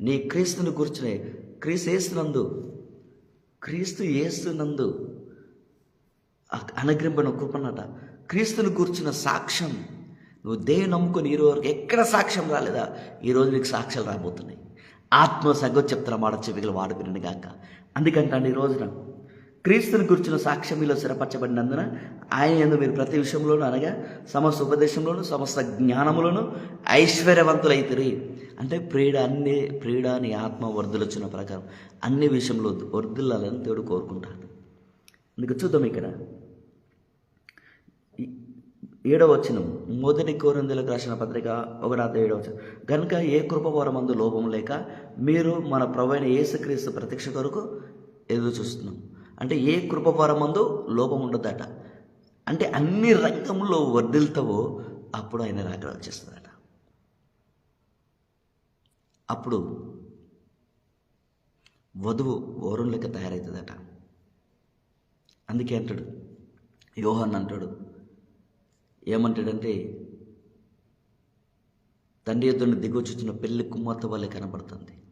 నీ క్రీస్తుని కూర్చునే క్రీస్తు ఏస్తునందు క్రీస్తు ఏస్తునందు అనుగ్రింపన కృపనట. క్రీస్తుని కూర్చున్న సాక్ష్యం నువ్వు దేవుని నమ్ముకొని ఈరోజు రోజు ఎక్కడ సాక్ష్యం రాలేదా? ఈరోజు నీకు సాక్ష్యాలు రాబోతున్నాయి. ఆత్మ సగం చెప్తున్న మాట చెవికలు వాడు వినండి గాక. అందుకంటే ఈ రోజున క్రీస్తుని గురించిన సాక్ష్యం మీలో స్థిరపరచబడినందున ఆయన ఎందు మీరు ప్రతి విషయంలోనూ అనగా సమస్త ఉపదేశంలోనూ సమస్త జ్ఞానములను ఐశ్వర్యవంతులైతురి. అంటే ప్రీడ అన్ని ప్రియుడ అని ఆత్మ వర్ధులొచ్చిన ప్రకారం అన్ని విషయంలో వర్ధులని దేవుడు కోరుకుంటాడు. అందుకు చూద్దాం ఇక్కడ. ఏడవ వచనం. మొదటి కోరిందులకు రాసిన పత్రిక ఒకటి ఏడవ వచనం. కనుక ఏ కృపవరమందు లోపం లేక మీరు మన ప్రవైన యేసుక్రీస్తు ప్రత్యక్ష కొరకు ఎదురు చూస్తున్నాం. అంటే ఏ కృపవరమందు లోపం ఉండదట. అంటే అన్ని రంగంలో వర్ధిల్తావో అప్పుడు ఆయన రాకడ వచ్చేస్తుందట అప్పుడు వధువు వరుణ్ లెక్క తయారవుతుందట అందుకే అంటాడు యోహన్ అంటాడు ఏమంటాడంటే తండ్రి ఎదురు దిగొచ్చుచున్న పెళ్ళి కుమార్తె వల్లే కనబడుతుంది.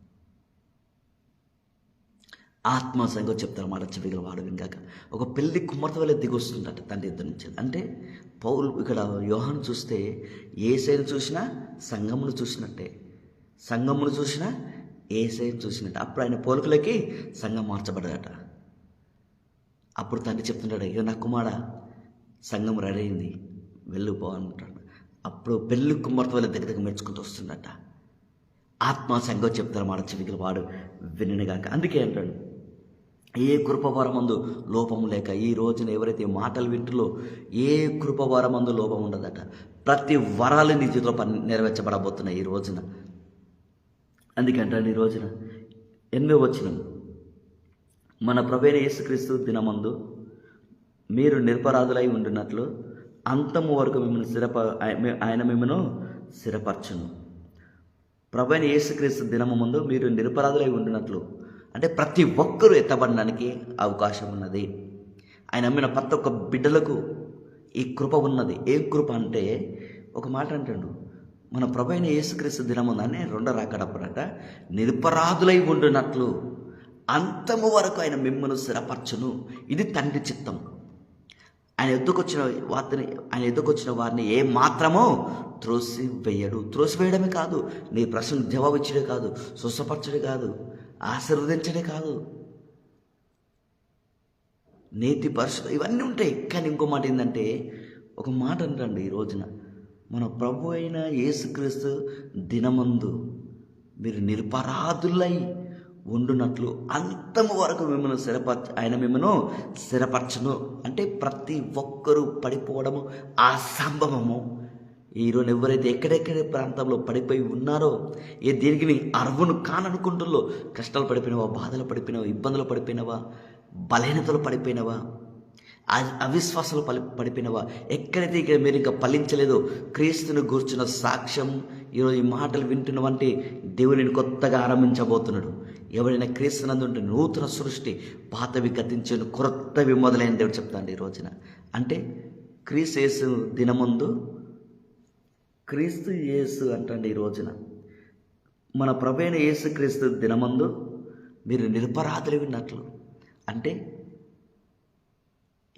ఆత్మ సంగతి చెప్తారు మాట చెవిగల వాడు వింగాక ఒక పెళ్ళి కుమార్తె వల్లే దిగొస్తుందట తండ్రి ఇద్దరు నుంచి. అంటే పౌలు ఇక్కడ యోహాను చూస్తే ఏసైను చూసినా సంగమును చూసినట్టే. సంగమును చూసినా ఏ సైన్ చూసినట్టే. అప్పుడు ఆయన పోలికలకి సంఘం మార్చబడ్డాడట అప్పుడు తండ్రి చెప్తున్నాడు ఇక నా కుమార సంఘం రెడీ అయింది వెళ్ళిపో అంటాడు అప్పుడు పెళ్ళి కుమార్తె వల్ల దగ్గర దగ్గర మెచ్చుకుంటూ వస్తుందట. ఆత్మ సంఘం చెప్తారు మాట చెవికలు వాడు వినగాక అందుకే అంటాడు ఏ కృపవరమందు లోపము లేక ఈ రోజున ఎవరైతే మాటలు వింటులో ఏ కృపవరమందు లోపం ఉండదట. ప్రతి వరాలు నీ జీవితంలో పని నెరవేర్చబడబోతున్నాయి ఈ రోజున. అందుకంటే ఈ రోజున? ఎనిమిది వచ్చిన మన ప్రవేణ యేసుక్రీస్తు దినమందు మీరు నిరపరాధులై ఉండినట్లు అంతము వరకు మిమ్మల్ని స్థిరప ఆయన మిమ్మను స్థిరపరచును. ప్రభైన యేసుక్రీస్తు దినము ముందు మీరు నిరపరాధులై ఉండినట్లు అంటే ప్రతి ఒక్కరూ ఎత్తబడడానికి అవకాశం ఉన్నది. ఆయన అమ్మిన ప్రతి ఒక్క బిడ్డలకు ఈ కృప ఉన్నది. ఏ కృప అంటే ఒక మాట అంటాడు మన ప్రభైన యేసుక్రీస్తు దినముందని రెండో రాకడప్పుడట నిరపరాధులై ఉండినట్లు అంతము వరకు ఆయన మిమ్మల్ని స్థిరపరచును. ఇది తండ్రి చిత్తం. ఆయన ఎద్దుకొచ్చిన వారిని ఆయన ఎద్దుకొచ్చిన వారిని ఏ మాత్రమో త్రోసి వేయడు త్రోసి వేయడమే కాదు నీ ప్రశ్నకు జవాబు ఇచ్చడే కాదు స్వస్థపరచడే కాదు. ఆశీర్వదించడే కాదు. నీతి పరిశుభ్ర ఇవన్నీ ఉంటాయి. కానీ ఇంకో మాట ఏంటంటే ఒక మాట అంటండి ఈ రోజున మన ప్రభు అయిన యేసుక్రీస్తు దినమందు మీరు నిరపరాధులై ఉండునట్లు అంతము వరకు మిమ్మల్ని స్థిరపరచ ఆయన మిమ్మల్ని స్థిరపరచను. అంటే ప్రతి ఒక్కరూ పడిపోవడము ఆ సంభవము. ఈరోజు ఎవరైతే ఎక్కడెక్కడ ప్రాంతంలో పడిపోయి ఉన్నారో ఏ దీనికి నీ అర్హును కాననుకుంటుల్లో కష్టాలు పడిపోయినవా బాధలు పడిపోయినవా ఇబ్బందులు పడిపోయినవా బలహీనతలు పడిపోయినవా అవిశ్వాసాలు పలి పడిపోయినవా ఎక్కడైతే ఇక్కడ మీరు ఇంకా ఫలించలేదో క్రీస్తుని గూర్చిన సాక్ష్యం ఈరోజు ఈ మాటలు వింటున్న వంటి దేవుడిని కొత్తగా ఆరంభించబోతున్నాడు. ఎవరైనా క్రీస్తునందు నూతన సృష్టి పాతవి గతించిన క్రొత్తవి మొదలైన దేవుడు చెప్తాను ఈ రోజున. అంటే క్రీస్తు దినముందు క్రీస్తు యేసు అంటండి ఈ రోజున. మన ప్రభైన యేసు క్రీస్తు దినమందు మీరు నిరపరాధులు విన్నట్లు అంటే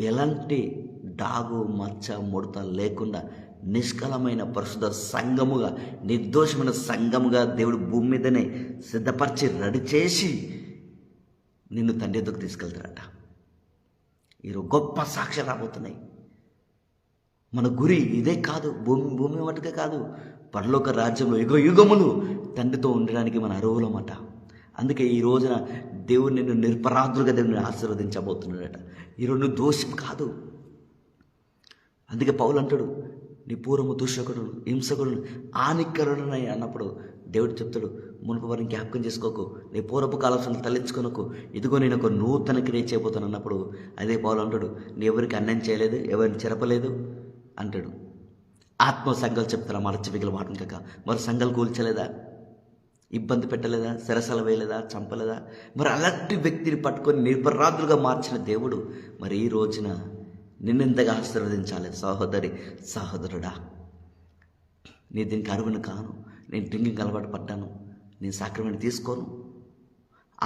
ఎలాంటి డాగు మచ్చ ముడత లేకుండా నిష్కలమైన పరిశుద్ధ సంఘముగా నిర్దోషమైన సంఘముగా దేవుడు భూమి మీదనే సిద్ధపరిచి రెడీ చేసి నిన్ను తండ్రి ఎద్దుకు తీసుకెళ్తారట. ఈరోజు గొప్ప సాక్ష్యాలు రాబోతున్నాయి. మన గురి ఇదే కాదు భూమి భూమి మటుకే కాదు. పరలోక రాజ్యంలో యుగ యుగములు తండ్రితో ఉండడానికి మన అరువులమాట అందుకే ఈ రోజున దేవుడు నిన్ను నిరపరాధులుగా దేవుని ఆశీర్వదించబోతున్నాడట. ఈరోజు రెండు దోషం కాదు. అందుకే పౌలు అంటాడు నీ పూర్వము దూషకుడు హింసకుడు ఆనికరుడునై అన్నప్పుడు దేవుడు చెప్తాడు మునుపు వారిని జ్ఞాపకం చేసుకోకు నీ పూర్వపు కాలక్షణలు తలెచ్చుకొనకు ఇదిగో నేను ఒక నూతన క్రియ చేయబోతాను అన్నప్పుడు అదే పౌలు అంటాడు నీ ఎవరికి అన్నం చేయలేదు ఎవరిని చెరపలేదు అంటాడు. ఆత్మ సంఘాలు చెప్తారా? మన చెవిగల వాటం కాక. మరి సంఘాలు కూల్చలేదా? ఇబ్బంది పెట్టలేదా? సెరసల వేయలేదా? చంపలేదా? మరి అలాంటి వ్యక్తిని పట్టుకొని నిర్పరాధులుగా మార్చిన దేవుడు మరి ఈ రోజున నిన్నెంతగా ఆశీర్వదించాలి. సహోదరి సహోదరుడా నీ దీనికి అరువును కాను. నేను డ్రింకింగ్ అలవాటు పడ్డాను. నేను సాక్రమెంట్ తీసుకోను.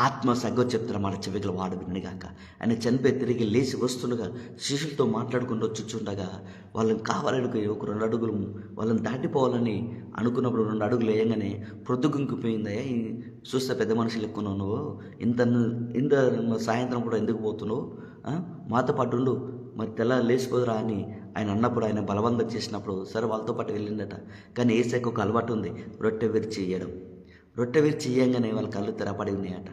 ఆత్మ సగ్గ చెప్తున్న మాట చెవిగల వాడు వినగాక. ఆయన చనిపోయి తిరిగి లేచి వస్తుండగా శిష్యులతో మాట్లాడుకుంటూ వచ్చుచుండగా వాళ్ళని కావాలని ఒక రెండు అడుగులు వాళ్ళని దాటిపోవాలని అనుకున్నప్పుడు రెండు అడుగులు వేయగానే ప్రొద్దుగుంకిపోయిందయ్యా చూస్తే పెద్ద మనుషులు ఎక్కువ నువ్వు? ఇంత ఇంత సాయంత్రం కూడా ఎందుకు పోతున్నావు? మాతో పాటు ఉండు. మరి తెల్ల లేచిపోదురా అని ఆయన అన్నప్పుడు ఆయన బలవంతం చేసినప్పుడు సరే వాళ్ళతో పాటు వెళ్ళిండట కానీ ఏసైకి ఒక అలవాటు ఉంది రొట్టె విరిచి చేయడం రొట్టె విరిచి ఇయ్యంగానే వాళ్ళ కళ్ళు తెరపడి ఉన్నాయట.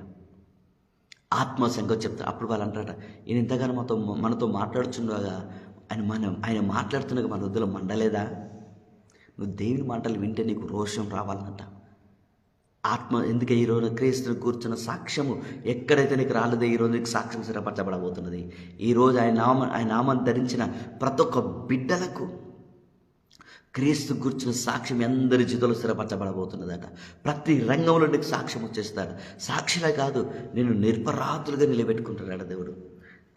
ఆత్మ సంగతి చెప్తారు. అప్పుడు వాళ్ళు అంటారట ఈయన ఇంతగానో మాతో మనతో మాట్లాడుచుండగా ఆయన మనం ఆయన మాట్లాడుతుండగా మన వద్దలో మండలేదా? నువ్వు దేవుని మాటలు వింటే నీకు రోషం రావాలంట. ఆత్మ ఎందుకే ఈరోజు క్రీస్తుని కూర్చున్న సాక్ష్యము ఎక్కడైతే నీకు రాలేదో ఈరోజు నీకు సాక్ష్యం స్థిరపరచబడబోతున్నది. ఈరోజు ఆయన నామ ఆయన నామాన్ని ధరించిన ప్రతి ఒక్క బిడ్డలకు క్రీస్తు కూర్చున్న సాక్ష్యం ఎందరి జీతంలో స్థిరపరచబడబోతున్నదట. ప్రతి రంగంలో నీకు సాక్ష్యం వచ్చేస్తాడు సాక్షిలే కాదు నేను నిరపరాధులుగా నిలబెట్టుకుంటున్నాడు దేవుడు.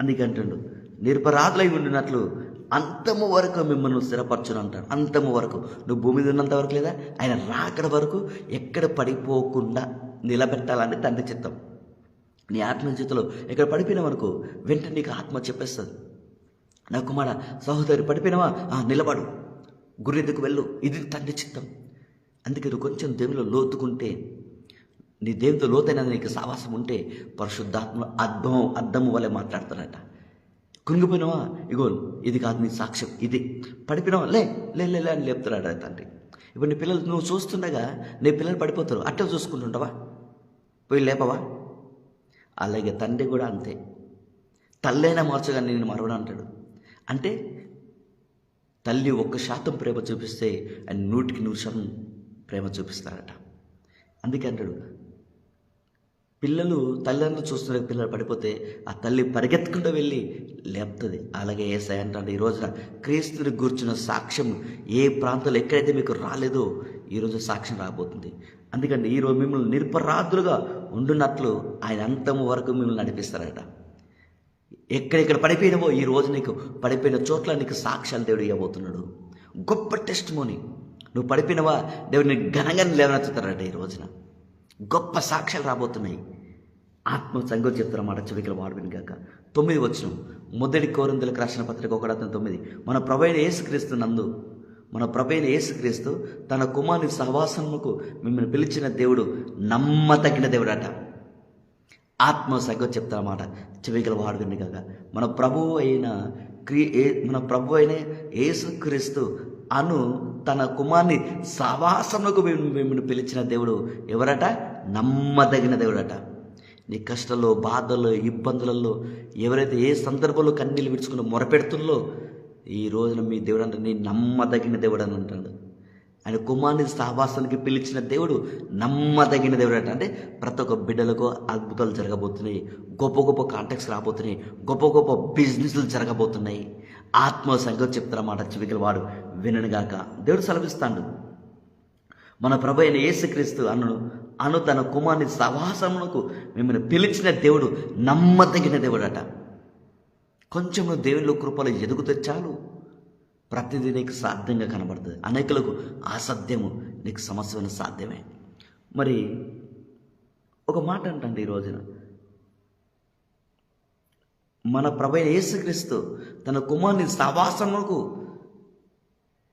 అందుకంటాడు నిరపరాధులై ఉండినట్లు అంతము వరకు మిమ్మల్ని స్థిరపరచును అంటాడు. అంతము వరకు. నువ్వు భూమి ఉన్నంత వరకు లేదా? ఆయన రాకడ వరకు ఎక్కడ పడిపోకుండా నిలబెట్టాలని తండ్రి చిత్తం. నీ ఆత్మ చేతిలో ఎక్కడ పడిపోయిన వరకు వెంటనే నీకు ఆత్మ చెప్పేస్తుంది. నా కుమార సహోదరి పడిపోయినావా? నిలబడు. గురి వెళ్ళు? ఇది తండ్రి చిత్తం. అందుకే నువ్వు కొంచెం దేవులో లోతుకుంటే నీ దేవునితో లోతైన నీకు సావాసం ఉంటే పరిశుద్ధాత్మ అద్దం అర్థము వలె మాట్లాడతాడట. కృంగిపోయినావా? ఇగో ఇది కాదు నీ సాక్ష్యం ఇది. పడిపోయినావా? లే లే లే అని లేపుతున్నాడు తండ్రి. ఇప్పుడు నీ పిల్లలు నువ్వు చూస్తుండగా నీ పిల్లలు పడిపోతారు. అట్టే చూసుకుంటుంటావా పోయి లేపవా? అలాగే తండ్రి కూడా అంతే. తల్లైనా మార్చగా నేను మరవడం అంటాడు. అంటే తల్లి ఒక్క శాతం ప్రేమ చూపిస్తే ఆయన నూటికి నూరు శాతం ప్రేమ చూపిస్తారట. అందుకే అంటాడు పిల్లలు తల్లిదండ్రులు చూస్తున్న పిల్లలు పడిపోతే ఆ తల్లి పరిగెత్తుకుంటూ వెళ్ళి లేపుతుంది. అలాగే ఏసై అంటాడు ఈ రోజున క్రీస్తుని కూర్చున్న సాక్ష్యం ఏ ప్రాంతంలో ఎక్కడైతే మీకు రాలేదో ఈరోజు సాక్ష్యం రాబోతుంది. అందుకంటే ఈరోజు మిమ్మల్ని నిరపరాధులుగా ఉండున్నట్లు ఆయన అంతం వరకు మిమ్మల్ని నడిపిస్తారట. ఎక్కడెక్కడ పడిపోయినవో ఈ రోజు నీకు పడిపోయిన చోట్ల నీకు సాక్ష్యాలు దేవుడు ఇవ్వబోతున్నాడు. గొప్ప టెస్ట్ మోని నువ్వు పడిపోయినవా? దేవుడిని ఘనంగా లేవనెత్తుతారట ఈ రోజున. గొప్ప సాక్ష్యాలు రాబోతున్నాయి. ఆత్మ సంగతి చెప్తున్న మాట చెవికల కాక తొమ్మిది వచ్చిన మొదటి కోరిందులకు రాసిన పత్రిక ఒకటి తొమ్మిది. మన ప్రవైన యేసుక్రీస్తు నందు మన ప్రభైన యేసుక్రీస్తు తన కుమారుని సహవాసముకు మిమ్మల్ని పిలిచిన దేవుడు నమ్మతగిన దేవుడట. ఆత్మ సగం చెప్తారన్నమాట చెవికల వాడుకుని కాక మన ప్రభువు అయిన క్రీ ఏ- మన ప్రభు అయిన యేసుక్రీస్తు అను తన కుమార్ని సవాసములకు మేము మిమ్మల్ని పిలిచిన దేవుడు ఎవరట? నమ్మదగిన దేవుడట. నీ కష్టాల్లో బాధల్లో ఇబ్బందులలో ఎవరైతే ఏ సందర్భంలో కన్నీళ్ళు విడుచుకుని మొరపెడుతుందో ఈ రోజున మీ దేవుడు అంటే నీ నమ్మదగిన దేవుడు అని అంటాడు. ఆయన కుమారుని సహవాసానికి పిలిచిన దేవుడు నమ్మదగిన దేవుడు అంట అంటే ప్రతి ఒక్క బిడ్డలకు అద్భుతాలు జరగబోతున్నాయి. గొప్ప గొప్ప కాంటాక్ట్స్ రాబోతున్నాయి. గొప్ప గొప్ప బిజినెస్లు జరగబోతున్నాయి. ఆత్మ సంగతి చెప్తారన్నమాట చివికల వాడు విననుగాక దేవుడు సెలవిస్తాడు. మన ప్రభు అయిన యేసుక్రీస్తు అన్నను అను తన కుమారుని సహవాసమునకు మిమ్మల్ని పిలిచిన దేవుడు నమ్మదగిన దేవుడట. కొంచెం నువ్వు దేవునిలో కృపలో ఎదుగుతే చాలు. ప్రతిదీ నీకు సాధ్యంగా కనబడుతుంది. అనేకులకు అసాధ్యము నీకు సమస్యను సాధ్యమే. మరి ఒక మాట అంటండి ఈ రోజున. మన ప్రభు యేసుక్రీస్తు తన కుమారుని సావాసమునకు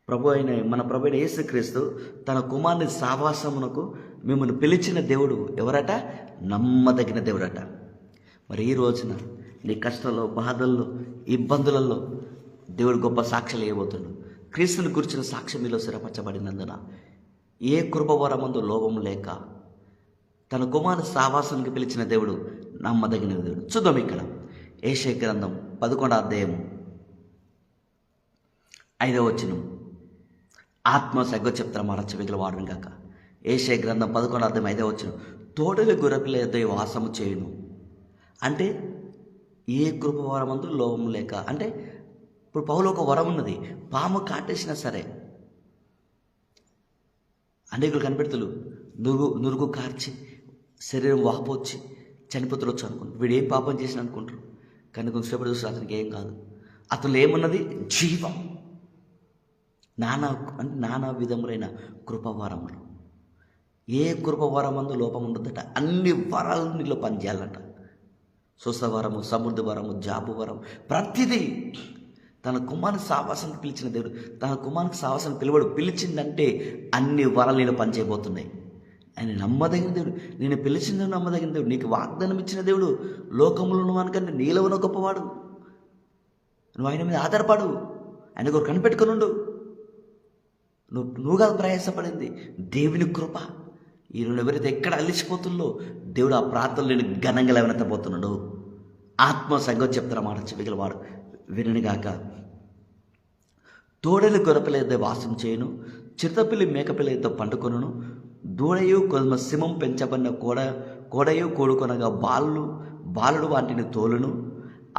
ప్రభు అయిన మన ప్రభు అయిన యేసుక్రీస్తు తన కుమారుని సావాసమునకు మిమ్మల్ని పిలిచిన దేవుడు ఎవరట? నమ్మదగిన దేవుడట. మరి ఈ రోజున నీ కష్టాల్లో బాధల్లో ఇబ్బందులలో దేవుడు గొప్ప సాక్షులు ఇవ్వబోతుండు క్రీస్తుని గురించిన సాక్ష్యం మీలో స్థిరపరచబడినందున ఏ కృపవరమందు లోపం లేక తన కుమారుని సావాసానికి పిలిచిన దేవుడు నమ్మదగిన దేవుడు. చూద్దాం ఇక్కడ. ఏషే గ్రంథం పదకొండో అధ్యాయము ఐదవ వచనం. ఆత్మ సగ్గ చెప్తారు మా చెవికల వాడడం కాక ఏషే గ్రంథం పదకొండో అధ్యాయం ఐదవ వచనం. తోడలి గురపిల ఎద్ద వాసము చేయును. అంటే ఏ కృపవరమందు వరమందు లోపం లేక అంటే ఇప్పుడు పౌలు ఒక వరం ఉన్నది. పాము కాటేసినా సరే అనేకులు కనిపెడుతులు. నురుగు నురుగు కార్చి శరీరం వాపోచ్చి చనిపోతులొచ్చు అనుకుంటారు. వీడు ఏం పాపం చేసిన అనుకుంటారు. కానీ కొంచెంసేపటి చూస్తే అతనికి ఏం కాదు. అతను ఏమున్నది? జీవం. నానా అంటే నానా విధములైన కృపవరములు. ఏ కృపవరం వరమందు లోపం ఉండదట అన్ని వరాలు నీలో పనిచేయాలంట. స్వస్థవరము సమృద్ధి వరము జాబు వరం ప్రతిదీ తన కుమారుని సావాసానికి పిలిచిన దేవుడు తన కుమారునికి సావాసానికి పిలవడు పిలిచిందంటే అన్ని వరాలు నేను పనిచేయబోతున్నాయి. ఆయన నమ్మదగిన దేవుడు. నేను పిలిచిన దేవుడు నమ్మదగిన దేవుడు. నీకు వాగ్దానం ఇచ్చిన దేవుడు. లోకంలో ఉన్నవానికంటే నీలో ఉన్న గొప్పవాడు. నువ్వు ఆయన మీద ఆధారపడు ఆయన కొరకు కనిపెట్టుకుని ఉండు. నువ్వు నువ్వుగా ప్రయాసపడింది. దేవుని కృప. ఈ రెండు ఎవరైతే ఎక్కడ అలిసిపోతుందో దేవుడు ఆ ప్రాంతంలో నేను ఘనంగా లేవనెత్తబోతున్నాడు. ఆత్మ సంగతి చెప్తారా మాట చెవిగల వాడు విననిగాక తోడేలు గొరపిల్లతో వాసం చేయను చిరుతపిల్లి మేకపిల్లతో పండుకొనును దూడయు కొద్మ సింహం పెంచబడిన కోడ కోడయు కోడుకొనగా బాలు బాలుడు వాటిని తోలును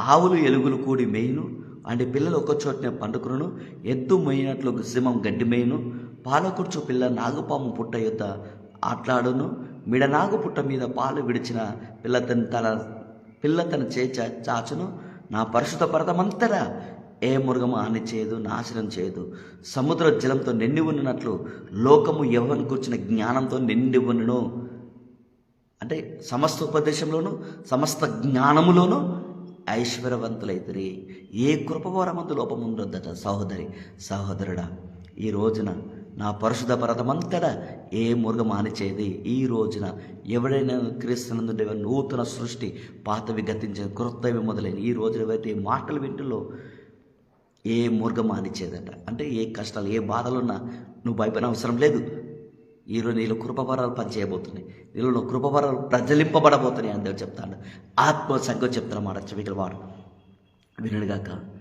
ఆవులు ఎలుగులు కూడి మేయును అంటే పిల్లలు ఒక చోటనే పండుకును ఎద్దు మేయినట్లు సింహం గడ్డి మేయును పాలకుర్చు పిల్ల నాగుపాము పుట్ట యొద్ద ఆట్లాడును మిడనాగు పుట్ట మీద పాలు విడిచిన పిల్ల తన తన పిల్ల తన చే చా- చాచును నా పరిశుద్ధ పర్వతమంతటా ఏ మృగము హాని చేయదు నాశనం చేయదు. సముద్ర జలంతో నిండి ఉన్నట్లు లోకము ఎవరిని కూర్చున్న జ్ఞానంతో నిండి ఉన్నను అంటే సమస్త ఉపదేశంలోను సమస్త జ్ఞానములోను ఐశ్వర్యవంతులైతురి. ఏ కృపవరమందు లోపముండొద్దట సహోదరి సహోదరుడా ఈ రోజున నా పరిశుధ పర్వతమంతటా ఏ మురుగం ఆనిచేది ఈ రోజున ఎవడైనా క్రీస్తునందు నూతన సృష్టి పాతవి గతించిన క్రొత్తవి మొదలైన ఈ రోజున ఎవరైతే ఈ మాటలు వింటులో ఏ మృగం మానిచ్చేదట అంటే ఏ కష్టాలు ఏ బాధలున్నా నువ్వు భయపడిన అవసరం లేదు. ఈరోజు నీళ్ళు కృపవరాలు పనిచేయబోతున్నాయి. నీళ్ళు కృపవరాలు ప్రజలింపబడబోతున్నాయి అని దేవుడు చెప్తాడు. ఆత్మ సంఘం చెప్తాను మాట చెవికల వాడు వినడుగాక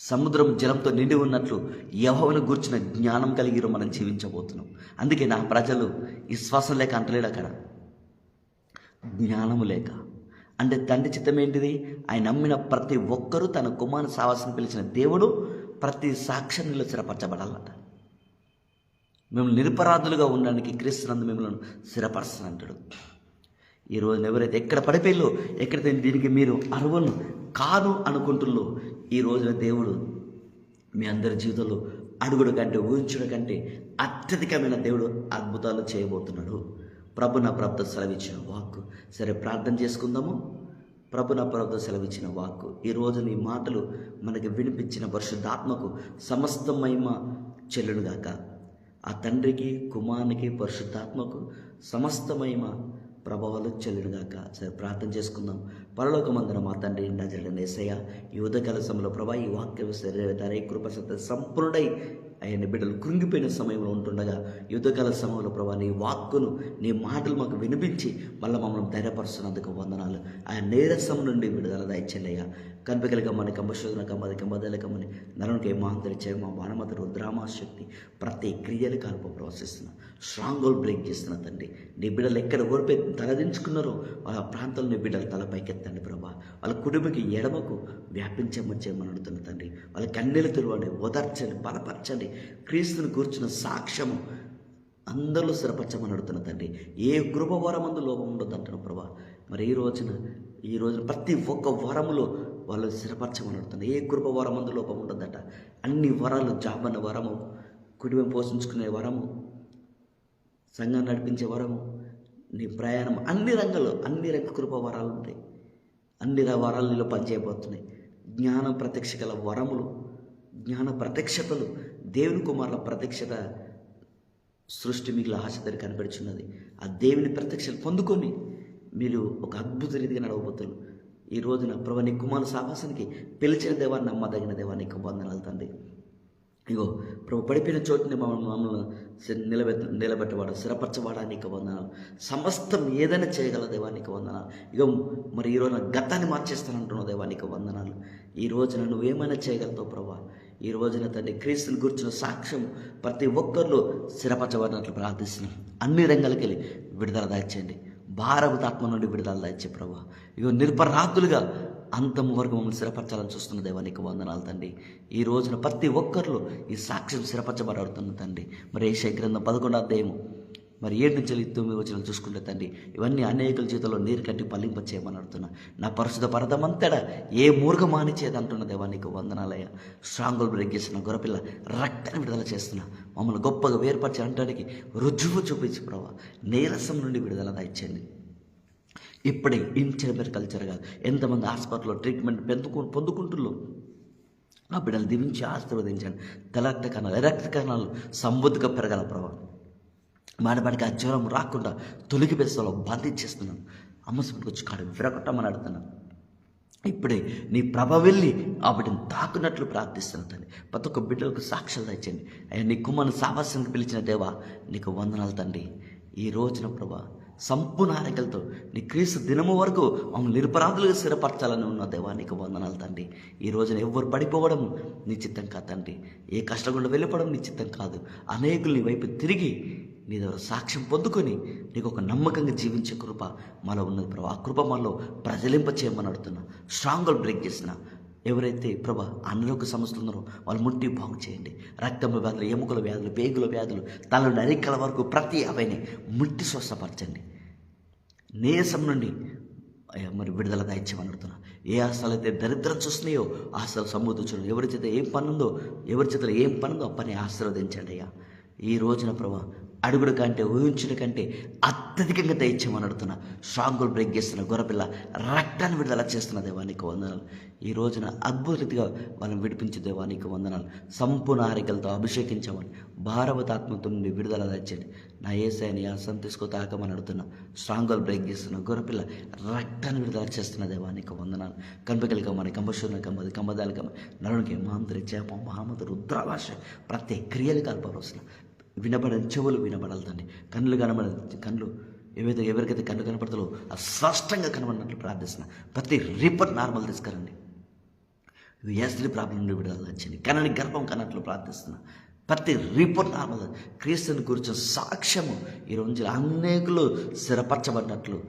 సముద్రం జలంతో నిండి ఉన్నట్లు యహోవను గూర్చిన జ్ఞానం కలిగిరు మనం జీవించబోతున్నాం. అందుకే నా ప్రజలు విశ్వాసం లేక అంటలేడు అక్కడ? జ్ఞానము లేక. అంటే తండ్రి చిత్తం ఏంటిది ఆయన నమ్మిన ప్రతి ఒక్కరూ తన కుమారుని సావాసం పిలిచిన దేవుడు ప్రతి సాక్ష్యంలో స్థిరపరచబడాలట. మేము నిరపరాధులుగా ఉండడానికి క్రీస్తునందు మిమ్మల్ని స్థిరపరుస్తానంటాడు ఈ ఎవరైతే ఎక్కడ పడిపోయిల్లో ఎక్కడైతే దీనికి మీరు అరువును కాదు అనుకుంటుల్లో ఈ రోజున దేవుడు మీ అందరి జీవితంలో అడుగుడు కంటే ఊహించడం కంటే అత్యధికమైన దేవుడు అద్భుతాలు చేయబోతున్నాడు. ప్రభు నా ప్రభుత్వ సెలవిచ్చిన వాక్కు. సరే ప్రార్థన చేసుకుందాము. ప్రభు నా ప్రభుత్వ సెలవిచ్చిన వాక్కు. ఈ నీ మాటలు మనకి వినిపించిన పరిశుద్ధాత్మకు సమస్త మహిమ చెల్లునుగాక. ఆ తండ్రికి కుమారునికి పరిశుద్ధాత్మకు సమస్త మహిమ ప్రభావాలు చెల్లునుగాక సరే ప్రార్థన చేసుకుందాం. పరలోకమందున మా తండ్రి నజరుడైన జరిగిన ఈ ఉదయకాల సమయంలో ప్రభా ఈ వాక్యం శరీరధారే కృపసత సంపూర్ణుడై ఆయన బిడ్డలు కృంగిపోయిన సమయంలో ఉంటుండగా యుద్ధకాల సమయంలో ప్రభా నీ వాక్కును నీ మాటలు మాకు వినిపించి మళ్ళీ మమ్మల్ని ధైర్యపరుస్తున్నందుకు వందనాలు. ఆయన నీరసం నుండి విడుదల దయచెల్లయ్య కనిపగల కంబశోధన కమ్మది కంబదల కమ్మని నరునికి మహాంతరిచే మా రుద్రామా రుద్రామాశక్తి ప్రతి క్రియలు కాల్ప ప్రవశిస్తున్నా స్ట్రాంగ్ హోల్ బ్రేక్ చేస్తున్న తండ్రి. నీ బిడ్డలు ఎక్కడ ఓర్పే తలదించుకున్నారో వాళ్ళ ప్రాంతంలో నీ బిడ్డలు తలపైకెత్తండి ప్రభా. వాళ్ళ కుటుంబకి ఎడమకు వ్యాపించమని చేయమని అడుగుతున్న తండ్రి. వాళ్ళ కన్నీళ్ళు తెరవండి ఓదార్చండి బలపరచండి. క్రీస్తుని కూర్చున్న సాక్ష్యము అందరిలో స్థిరపరచమని అడుగుతున్న తండ్రి. ఏ కృప వరమందు లోపం ఉండదు అంటున్న ప్రభా. మరి ఈ రోజున ఈ రోజున ప్రతి ఒక్క వరములో వాళ్ళు స్థిరపరచమని అడుగుతున్నారు ఏ కృప వరమందు లోపం ఉండదట. అన్ని వరాలు జాబ్ అన్న వరము కుటుంబం పోషించుకునే వరము సంఘం నడిపించే వరము నీ ప్రయాణం అన్ని రంగాల్లో అన్ని రంగ కృప వరాలు ఉంటాయి. అన్ని వరాలు నీలో పనిచేయబోతున్నాయి. జ్ఞాన ప్రత్యక్ష గల వరములు జ్ఞాన ప్రత్యక్షతలు దేవుని కుమారుల ప్రత్యక్షత సృష్టి మిగిలిన ఆశతరి కనపడుచున్నది. ఆ దేవుని ప్రత్యక్షలు పొందుకొని మీరు ఒక అద్భుత రీతిగా నడవబోతున్నారు. ఈ రోజున ప్రభు నీ కుమార సాహసానికి పిలిచిన దేవాన్ని నమ్మదగిన దేవాన్ని వందనాలు తండ్రి. ఇగో ప్రభు పడిపోయిన చోటుని మమ్మల్ని మమ్మల్ని నిలబెట్టవాడు స్థిరపరచవాడా నీకు వందనాలు. సమస్తం ఏదైనా చేయగల దేవానికి వందనాలు. ఇగో మరి ఈ రోజున గతాన్ని మార్చేస్తానంటున్న దేవానికి వందనాలు. ఈ రోజున నువ్వేమైనా చేయగలుగుతావు ప్రభా? ఈ రోజున తండ్రి క్రీస్తుని గురించిన సాక్ష్యం ప్రతి ఒక్కరిలో స్థిరపరచబడినట్లు ప్రార్థిస్తున్నాం. అన్ని రంగాలకి వెళ్ళి విడుదల దాచేయండి భారవతాత్మ నుండి విడుదల దాచే ప్రభా. ఇగో నిర్పరాధులుగా అంతం వరకు మమ్మల్ని స్థిరపరచాలని చూస్తున్న దేవానికి వందనాలు తండ్రి. ఈ రోజున ప్రతి ఒక్కరిలో ఈ సాక్ష్యం స్థిరపరచబడుతున్న తండ్రి. మరి ఏ గ్రంథం పదకొండో అధ్యాయము మరి ఏడు నుంచి వెళ్ళి తొమ్మిది వచ్చిన చూసుకుంటే తండ్రి ఇవన్నీ అనేకుల జీవితంలో నీరు కట్టి పల్లింప చేయమని అడుగుతున్నా. నా పరిశుద్ధ పరదమంతటా ఏ మూర్ఘ మానిచేది అంటున్న దేవా నీకు వందనాలయ స్ట్రాంగుల్ బ్రేక్ చేసిన గొర్రెపిల్ల రక్తాన్ని విడుదల చేస్తున్నా. మమ్మల్ని గొప్పగా వేర్పరిచి అంటానికి రుజువు చూపించి ప్రభావ నీరసం నుండి విడుదల దాయిచ్చండి ఇప్పుడే ఇన్సెబర్ కల్చర్ కాదు ఎంతమంది హాస్పిటల్లో ట్రీట్మెంట్ పెందుకు పొందుకుంటున్నారు ఆ బిడ్డలు దీవించి ఆశీర్వదించండి. తెల రక్త కణాలు రక్త కణాలు సమృద్ధిగా పెరగాల ప్రభావం మానవాడికి ఆ జ్వరం రాకుండా తొలగి బెస్తలో బంధించేస్తున్నాను. అమ్మసుడికి వచ్చి కాడు విరగొట్టమని అడుగుతున్నాను ఇప్పుడే నీ ప్రభ వెళ్ళి ఆవిడని తాకునట్లు ప్రార్థిస్తున్నాను తండ్రి ప్రతి ఒక్క బిడ్డలకు సాక్షులు తెచ్చండి అయ్యా నీ కుమ్మను సావాస్యానికి పిలిచిన దేవా నీకు వందనాలు తండ్రి. ఈ రోజున ప్రభా సంపూర్ణ ఆరోగ్యాలతో నీ క్రీస్తు దినము వరకు మమ్మల్ని నిరపరాధులుగా స్థిరపరచాలని ఉన్న దేవా నీకు వందనాలు తండ్రి. ఈ రోజున ఎవ్వరు పడిపోవడం నీ చిత్తం ఏ కష్టం గుండా వెళ్ళిపోవడం నీ చిత్తం కాదు. అనేకులు నీ వైపు తిరిగి నీ సాక్ష్యం పొందుకొని నీకు ఒక నమ్మకంగా జీవించే కృప మాలో ఉన్నది ప్రభా. ఆ కృప మనలో ప్రజలింప చేయమని అడుగుతున్నా స్ట్రాంగ్లు బ్రేక్ చేసిన. ఎవరైతే ప్రభ అనారోగ్య సమస్యలు ఉన్నారో వాళ్ళు ముట్టి బాగు చేయండి. రక్తంలో వ్యాధులు ఎముకల వ్యాధులు పేగుల వ్యాధులు తల నరికల వరకు ప్రతి అవైని ముట్టి స్వస్థపరచండి. నీరసం నుండి అయ్యా మరి విడుదల దాయిచ్చామని అడుగుతున్నా ఏ ఆశలు అయితే దరిద్రం చూస్తున్నాయో ఆశలు సమృద్ధించడం ఎవరి చేత ఏం పనుందో ఎవరి చేత ఏం పనుందో ఆ పని ఆశీర్వదించండి అయ్యా. ఈ రోజున ప్రభా అడుగుడు కంటే ఊహించిన కంటే అత్యధికంగా దయచేయమని అడుగుతున్నా. స్ట్రాంగులు బ్రేక్ చేస్తున్న గొర్రెపిల్ల రక్తాన్ని విడుదల చేస్తున్న దేవానికి వందనాలు. ఈ రోజున అద్భుతగా వాళ్ళని విడిపించే దేవానికి వందనాలు. సంపూర్ణ ఆరికలతో అభిషేకించమని భారవతాత్మతో నుండి విడుదల తెచ్చండి నా ఏసాయని అసం తీసుకో తాకమని అడుగుతున్నా. స్ట్రాంగులు బ్రేక్ చేస్తున్న గొర్రెపిల్ల రక్తాన్ని విడుదల చేస్తున్న దేవానికి వందనాలు. కనిపగలి కమ్మని కంబశూర్ణ కమ్మది కంబదాలు కమ్మ నరునికి మాంత్రి చేప మహామధు రుద్రాభాష ప్రతి క్రియలు కల్పవలసిన వినబడని చెవులు వినబడాలి తండ్రి కళ్ళు కనబడ కళ్ళు ఏవైతే ఎవరికైతే కన్ను కనపడతారో అది స్పష్టంగా కనబడినట్లు ప్రార్థిస్తున్నా. ప్రతి రిపోర్ట్ నార్మల్ తీసుకురండి. ఎస్లీ ప్రాబ్లం నుండి విడుదల వచ్చింది. కనని గర్భం కన్నట్లు ప్రార్థిస్తున్నా. ప్రతి రిపోర్ట్ నార్మల్. క్రీస్తుని గురించిన సాక్ష్యము ఈ రోజు అనేకులు స్థిరపరచబడినట్లు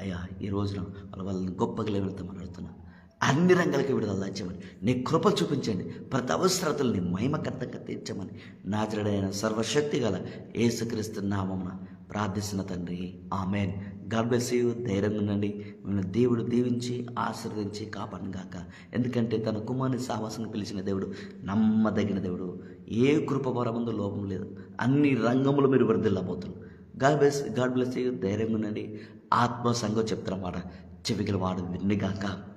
అయ్యా ఈ రోజున వాళ్ళ వాళ్ళని గొప్పగా లేవెళ్తామని అడుగుతున్నాను అన్ని రంగాలకి విడుదల దాచమని నీ కృప చూపించండి. ప్రతి అవసరతలు నీ మహిమకర్తంగా తీర్చమని. నాచరుడైన సర్వశక్తి గల ఏసుక్రీస్తు నామమున ప్రార్థిస్తున్న తండ్రి. ఆమెన్. God bless you. ధైర్యంగా ఉండండి. మిమ్మల్ని దేవుడు దీవించి ఆశీర్వదించి కాపాడుగాక ఎందుకంటే తన కుమారుని సావాసంగా పిలిచిన దేవుడు నమ్మదగిన దేవుడు. ఏ కృప వరముందో లోపం లేదు. అన్ని రంగములు మీరు వరదిల్లబోతున్నారు God bless God bless you. ధైర్యంగా ఉండండి. ఆత్మ సంఘం చెప్తున్నమాట చెవికల వాడు విన్నిగాక